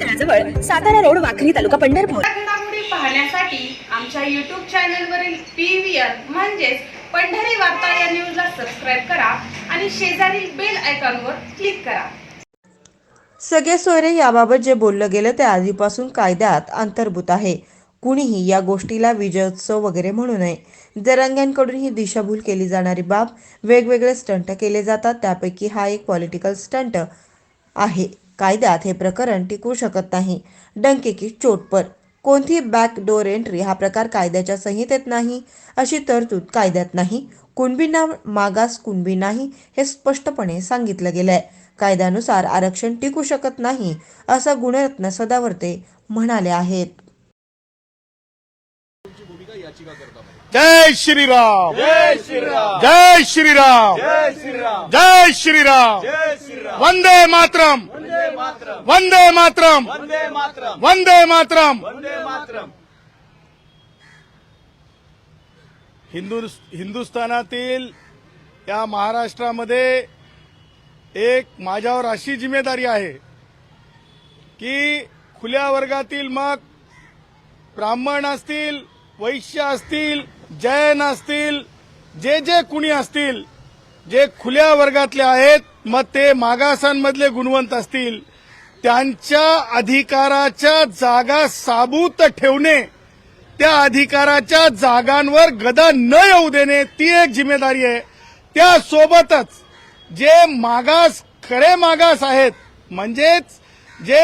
तळाजवळ Satara road Wakhari तालुका पंढरपूर. पाहण्यासाठी आमच्या YouTube चॅनलवरील पी व्ही आर म्हणजेच पंढरी वार्ता या न्यूजला सबस्क्राईब करा आणि शेजारील बेल आयकॉनवर क्लिक करा. सगळे सोयरे याबाबत जे बोललं गेलं ते आधीपासून कायद्यात अंतर्भूत आहे. कुणीही या गोष्टीला विजयोत्सव वगैरे म्हणू नये. जरांग्यांकडून ही दिशाभूल केली जाणारी बाब वेगवेगळे स्टंट केले जातात. त्यापैकी हा एक पॉलिटिकल स्टंट आहे. कायद्यात हे प्रकरण टिकू शकत नाही. डंके की चोट पर. कोणती बॅक डोर एंट्री हा प्रकार कायद्याच्या संहितेत नाही? अशी तरतूद कायद्यात नाही. कुणबींना मागास कुणबी नाही हे स्पष्टपणे सांगितलं गेलं आहे कायद्यानुसार आरक्षण टिकू शकत नाही असं गुणरत्न सदावर्ते म्हणाले आहेत. जय श्रीराम. जय श्रीराम. जय श्रीराम. जय श्रीराम. जय श्रीराम. वंदे मातरम. वंदे मातरम. वंदे मातरम. हिंदू हिंदुस्थानातील या महाराष्ट्रामध्ये एक माझ्यावर अशी जिम्मेदारी आहे की खुल्या वर्गातील मग ब्राह्मण असतील वैश्य असतील जैन असतील जे जे कुणी असतील जे खुल्या वर्गातले आहेत मग ते मागासांमधले गुणवंत असतील. त्यांच्या अधिकाराच्या जागा साबूत ठेवणे त्या अधिकाराच्या जागांवर गदा न येऊ देणे ती एक जिम्मेदारी आहे. त्यासोबतच जे मागास खरे मागास आहेत म्हणजेच जे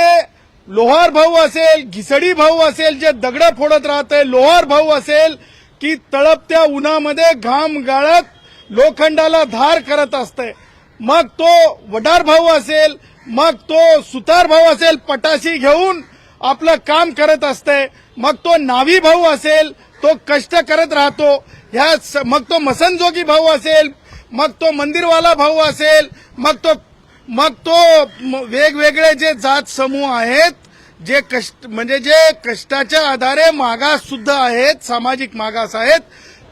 लोहार भाऊ असेल घिसडी भाऊ असेल जे दगड फोडत राहतंय लोहार भाऊ असेल की तळपत्या उन्हामध्ये घाम गाळत लोखंडाला धार करत असते. मग तो वडार भाऊ असेल मग तो सुतार भाऊ असेल पटाशी घेऊन आपलं काम करत असते. मग तो नावी भाऊ असेल तो कष्ट करत राहतो. ह्या स- मग तो मसनजोगी भाऊ असेल मग तो मंदिरवाला भाऊ असेल मग तो मग तो वेगवेगळे जे जात समूह आहेत जे कष्ट म्हणजे जे कष्टाच्या आधारे मागास सुद्धा आहेत सामाजिक मागास आहेत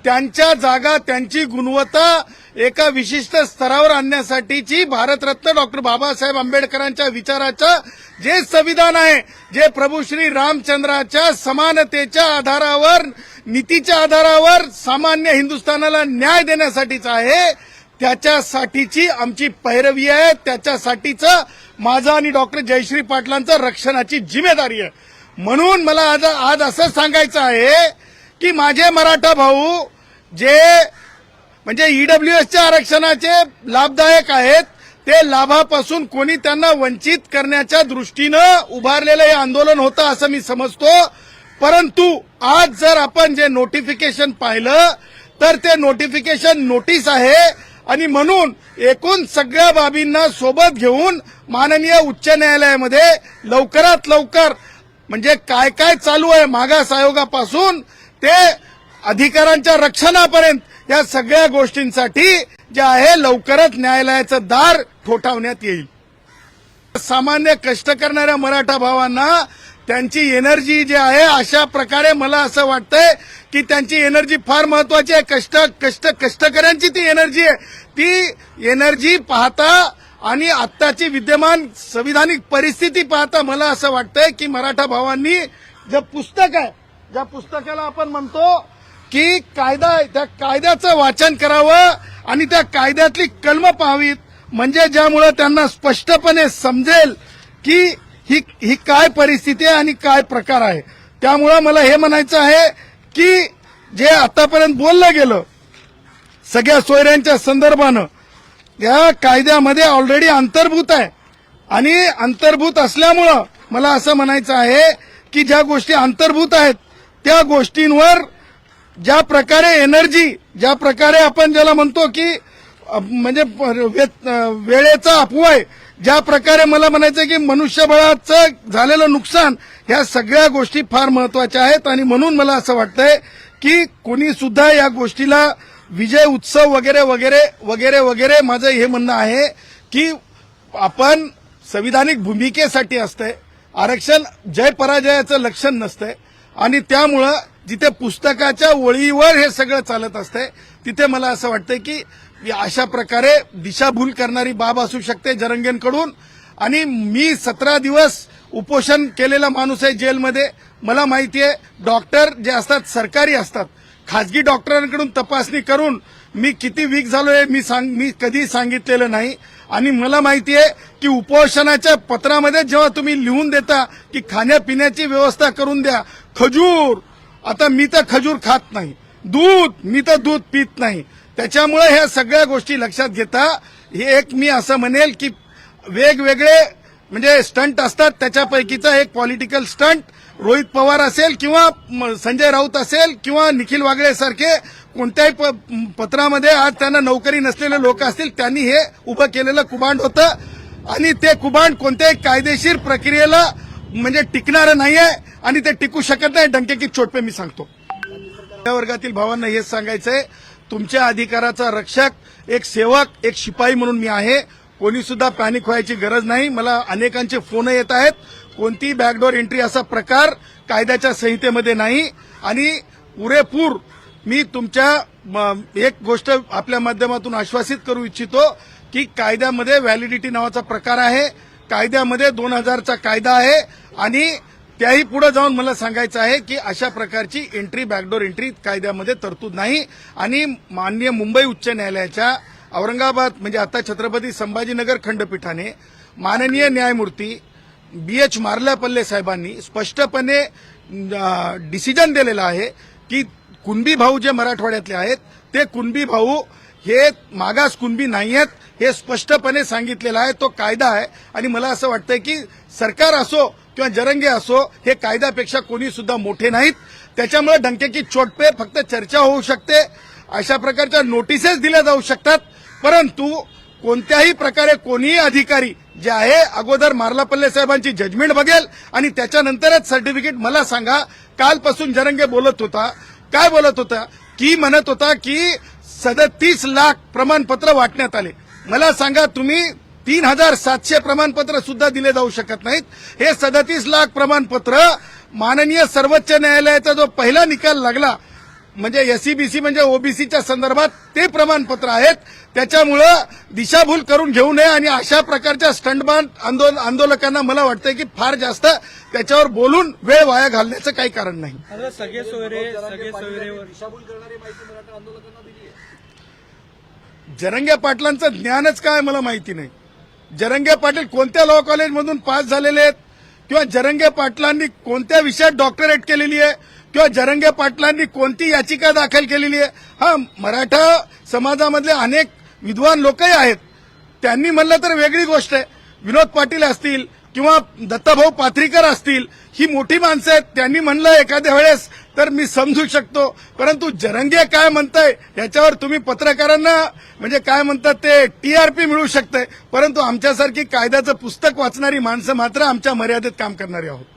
त्यांच्या जागा त्यांची गुणवत्ता एका विशिष्ट स्तरावर आणण्यासाठीची भारतरत्न डॉक्टर बाबासाहेब आंबेडकरांच्या विचाराचं जे संविधान आहे जे प्रभू श्री रामचंद्राच्या समानतेच्या आधारावर नीतीच्या आधारावर सामान्य हिंदुस्थानाला न्याय देण्यासाठीचं आहे त्याच्यासाठीची आमची पैरवी आहे त्याच्यासाठीचं माझं आणि डॉक्टर जयश्री पाटलांचं रक्षणाची जिम्मेदारी आहे. म्हणून मला आज आज असं सांगायचं आहे की माझे मराठा भाऊ जे म्हणजे ईडब्ल्यूएसच्या आरक्षणाचे लाभदायक आहेत ते लाभापासून कोणी त्यांना वंचित करण्याच्या दृष्टीनं उभारलेलं हे आंदोलन होतं असं मी समजतो. परंतु आज जर आपण जे नोटिफिकेशन पाहिलं तर ते नोटिफिकेशन नोटीस आहे. आणि म्हणून एकूण सगळ्या बाबींना सोबत घेऊन माननीय उच्च न्यायालयामध्ये लवकरात लवकर म्हणजे काय काय चालू आहे मागास आयोगापासून ते अधिकारांच्या रक्षणापर्यंत या सगळ्या गोष्टींसाठी जे आहे लवकरच न्यायालयाचं दार ठोठावण्यात येईल. सामान्य कष्ट करणाऱ्या मराठा भावांना त्यांची एनर्जी जी आहे अशा प्रकारे मला असं वाटतंय की त्यांची एनर्जी फार महत्वाची आहे. कष्ट कष्ट कष्टकऱ्यांची ती एनर्जी आहे. ती एनर्जी पाहता आणि आत्ताची विद्यमान संविधानिक परिस्थिती पाहता मला असं वाटतंय की मराठा भावांनी जे पुस्तक आहे ज्या पुस्तकाला आपण म्हणतो की कायदा आहे, त्या कायद्याचं वाचन करावं आणि त्या कायद्यातली कलम पाहावीत. म्हणजे ज्यामुळे त्यांना स्पष्टपणे समजेल की ही ही काय परिस्थिती आहे आणि काय प्रकार आहे. त्यामुळं मला हे म्हणायचं आहे की जे आतापर्यंत बोललं गेलं सगळ्या सोयऱ्यांच्या संदर्भानं या कायद्यामध्ये ऑलरेडी अंतर्भूत आहे. आणि अंतर्भूत असल्यामुळं मला असं म्हणायचं आहे की ज्या गोष्टी अंतर्भूत आहेत त्या गोष्टींवर ज्या प्रकारे एनर्जी ज्या प्रकारे आपण ज्याला म्हणतो की म्हणजे वेळेचा अपवय ज्या प्रकारे मला म्हणायचं की मनुष्यबळाचं झालेलं नुकसान ह्या सगळ्या गोष्टी फार महत्त्वाच्या आहेत. आणि म्हणून मला असं वाटतंय की कोणी सुद्धा या गोष्टीला विजय उत्सव वगैरे वगैरे वगैरे वगैरे माझं हे म्हणणं आहे की आपण संविधानिक भूमिकेसाठी असतंय. आरक्षण जय पराजयाचं लक्षण नसतंय. आणि त्यामुळं जिथे पुस्तकाच्या ओळीवर हे सगळं चालत असतंय तिथे मला असं वाटतंय की अशा प्रकारे दिशाभूल करणारी बाब असू शकते जरंगेंकडून. आणि मी सतरा दिवस उपोषण केलेला माणूस आहे जेलमध्ये. मला माहिती आहे डॉक्टर जे असतात सरकारी असतात खाजगी डॉक्टरांकडून तपासणी करून मी किती वीक झालोय मी सांग मी कधी सांगितलेलं नाही. आणि मला माहिती आहे की उपोषणाच्या पत्रामध्ये जेव्हा तुम्ही लिहून देता की खाण्यापिण्याची व्यवस्था करून द्या खजूर आता मी तर खजूर खात नाही. दूध मी तर दूध पित नाही. त्याच्यामुळे ह्या सगळ्या गोष्टी लक्षात घेता हे एक मी असं म्हणेल की वेगवेगळे म्हणजे स्टंट असतात त्याच्यापैकीचा एक पॉलिटिकल स्टंट रोहित पवार असेल किंवा म- संजय राऊत असेल किंवा निखिल वागळे सारखे कोणत्याही प- पत्रामध्ये आज त्यांना नोकरी नसलेले लोक असतील त्यांनी हे उभं केलेलं कुबांड होतं. आणि ते कुबांड कोणत्याही कायदेशीर प्रक्रियेला म्हणजे टिकणारं नाही आहे आणि ते टिकू शकत नाही. डंके की चोटपे मी सांगतो. या वर्गातील भावांना हेच सांगायचंय तुमच्या अधिकाराचा रक्षक एक सेवक एक शिपाई म्हणून मी आहे. कोणी सुद्धा पॅनिक व्हायची गरज नाही. मला अनेकांचे फोन येत आहेत. कोणती बॅकडोर एंट्री असा प्रकार कायद्याच्या संहितेमध्ये नाही. आणि पुरेपूर मी तुमच्या म, एक गोष्ट आपल्या माध्यमातून आश्वासित करू इच्छितो की कायद्यामध्ये व्हॅलिडिटी नावाचा प्रकार आहे. कायद्यामध्ये दोन हजारचा कायदा आहे. आणि त्याही पुढे जाऊन मला सांगायचं आहे की अशा प्रकारची एंट्री बॅकडोर एंट्री कायद्यामध्ये तरतूद नाही. आणि माननीय मुंबई उच्च न्यायालयाच्या औरंगाबाद म्हणजे आता छत्रपती संभाजीनगर खंडपीठाने माननीय न्यायमूर्ती बी एच मार्ल्यापल्ले साहेबांनी स्पष्टपणे डिसिजन दिलेलं आहे की कुणबी भाऊ जे मराठवाड्यातले आहेत ते कुणबी भाऊ हे मागास कुणबी नाही आहेत हे स्पष्टपणे सांगितलेलं आहे तो कायदा आहे. आणि मला असं वाटतंय की सरकार असो किंवा जरंगे असो हे कायद्यापेक्षा कोणी सुद्धा मोठे नाहीत. त्याच्यामुळे डंक्याची चोटपे फक्त चर्चा होऊ शकते. अशा प्रकारच्या नोटिसेस दिल्या जाऊ शकतात. परंतु कोणत्याही प्रकारे कोणीही अधिकारी जे आहे अगोदर मार्लापल्ले साहेबांची जजमेंट बघेल आणि त्याच्यानंतरच सर्टिफिकेट मला सांगा. कालपासून जरंगे बोलत होता. काय बोलत होता? की म्हणत होता की सदतीस लाख प्रमाणपत्र वाटण्यात आले. मला सांगा तुम्ही तीन हजार सातशे प्रमाणपत्र सुद्धा दिले जाऊ शकत नाहीत. हे सदतीस लाख प्रमाणपत्र माननीय सर्वोच्च न्यायालयाचा जो पहिला निकाल लागला म्हणजे एससीबीसी म्हणजे ओबीसीच्या संदर्भात ते प्रमाणपत्र आहेत. त्याच्यामुळं दिशाभूल करून घेऊ नये आणि अशा प्रकारच्या स्टंटबान आंदोलन आंदोलकांना मला वाटतंय की फार जास्त त्याच्यावर बोलून वेळ वाया घालण्याचं काही कारण नाही. आता सगळे सोयरे सगळे सोयरेवर जरंगे पाटलांचं ज्ञानच काय मला माहिती नाही. जरंगे पाटील कोणत्या लॉ कॉलेजमधून पास झालेले आहेत? किंवा जरंगे पाटलांनी कोणत्या विषयात डॉक्टरेट केलेली आहे? किंवा जरंगे पाटलांनी कोणती याचिका दाखल केलेली आहे? हा मराठा समाजामधले अनेक विद्वान लोकही आहेत. त्यांनी म्हणलं तर वेगळी गोष्ट आहे. विनोद पाटील असतील किंवा दत्ताभाऊ पाथरीकर असतील ही मोठी माणसं आहेत त्यांनी म्हणलं एखाद्या वेळेस तर मी समजू शकतो. परंतु जरंगे काय म्हणताय याच्यावर तुम्ही पत्रकारांना म्हणजे काय म्हणतात ते टीआरपी मिळू शकतंय. परंतु आमच्यासारखी कायद्याचं पुस्तक वाचणारी माणसं मात्र आमच्या मर्यादेत काम करणारी आहोत.